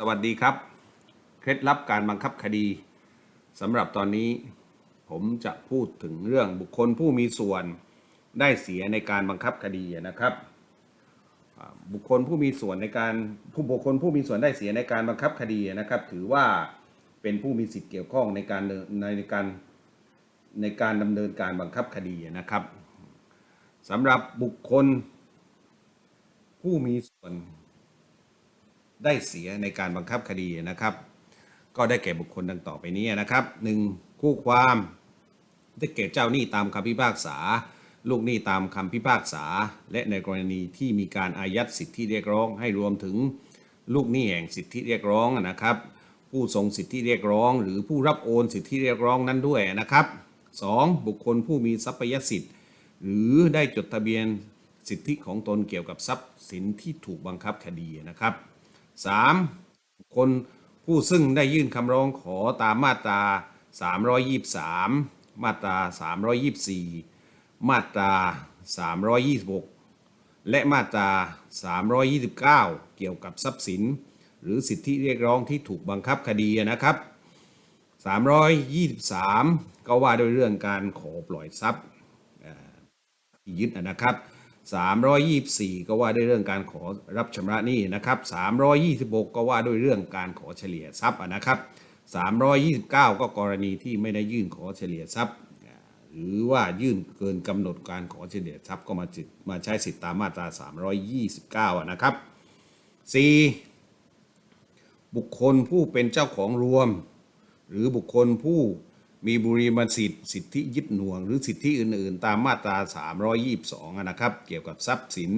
สวัสดีครับ เคล็ดลับการบังคับคดีสำหรับตอนนี้ ผมจะพูดถึงเรื่องบุคคลผู้มีส่วนได้เสียในการบังคับคดีนะครับ บุคคลผู้มีส่วนในการผู้บุคคลผู้มีส่วนได้เสียในการบังคับคดีนะครับ ถือว่าเป็นผู้มีสิทธิ์เกี่ยวข้องในการในการในการดำเนินการบังคับคดีนะครับสำหรับบุคคลผู้มีส่วน ได้เสียในการบังคับคดีนะครับ ก็ได้แก่บุคคลดังต่อไปนี้นะครับ 1. คู่ความได้แก่เจ้าหนี้ตามคำพิพากษา ลูกหนี้ตามคำพิพากษา และในกรณีที่มีการอายัดสิทธิเรียกร้อง ให้รวมถึงลูกหนี้แห่งสิทธิเรียกร้องนะครับ ผู้ทรงสิทธิเรียกร้อง หรือผู้รับโอนสิทธิเรียกร้องนั้นด้วยนะครับ 2. บุคคลผู้มีทรัพยสิทธิ์ หรือได้จดทะเบียนสิทธิของตนเกี่ยวกับทรัพย์สินที่ถูกบังคับคดีนะครับ 3. คคลผู้ซึ่งได้ยื่นคำร้องขอตามมาตรา 323 มาตรา 324 มาตรา 326 และมาตรา 329 เกี่ยวกับทรัพย์สิน หรือสิทธิเรียกร้องที่ถูกบังคับคดีนะครับ 323 ก็ว่าด้วยเรื่องการขอปล่อยทรัพย์ยึดนะครับ 324 ก็ว่าด้วยเรื่องการขอรับชำระหนี้นะครับ326 ก็ว่าด้วยเรื่องการขอเฉลี่ยทรัพย์นะครับ329 ก็กรณีที่ไม่ได้ยื่นขอเฉลี่ยทรัพย์ หรือว่ายื่นเกินกำหนดการขอเฉลี่ยทรัพย์ก็มาจิตมาใช้สิทธิตามมาตรา 329อะนะครับ 4. บุคคลผู้เป็นเจ้าของรวม หรือบุคคลผู้ มีบุริมสิทธิ์สิทธิยึดหน่วง หรือสิทธิอื่น ๆ ตามมาตรา 322อะนะครับ เกี่ยวกับทรัพย์สิน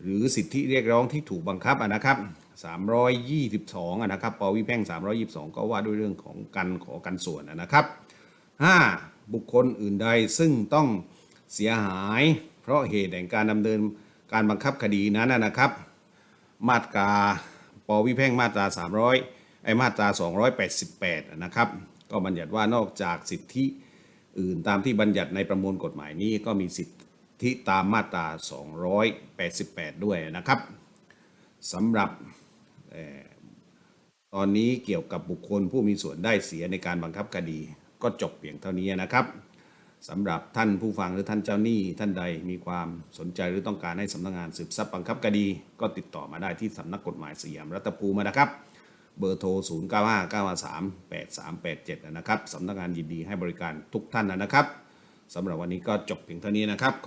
หรือสิทธิเรียกร้องที่ถูกบังคับนะครับ 322อะนะครับปวิแพ่ง 322 ก็ว่าด้วยเรื่องของการขอกันส่วนนะครับ 5. บุคคลอื่นใดซึ่งต้องเสียหาย เพราะเหตุแห่งการดำเนินการบังคับคดีนั้นนะครับ มาตราปวิแพ่งมาตรา 300ไอ้มาตรา 288 นะครับ ก็บัญญัติว่านอกจากสิทธิอื่นตามที่บัญญัติในประมวลกฎหมายนี้ก็มีสิทธิตามมาตรา 288 ด้วยนะครับสำหรับตอนนี้เกี่ยวกับบุคคลผู้มีส่วนได้เสียในการบังคับคดี ก็จบเพียงเท่านี้นะครับสำหรับท่านผู้ฟังหรือท่านเจ้าหนี้ท่านใดมีความสนใจหรือต้องการให้สำนักงานสืบทรัพย์บังคับคดี ก็ติดต่อมาได้ที่สำนักกฎหมายสยามรัฐภูมินะครับ เบอร์โทร 0 9 5 9 3 8 3 8 7 นะครับสำนักงานยินดีให้บริการทุกท่านนะครับสำหรับวันนี้ก็จบเพียงเท่านี้นะครับขอบ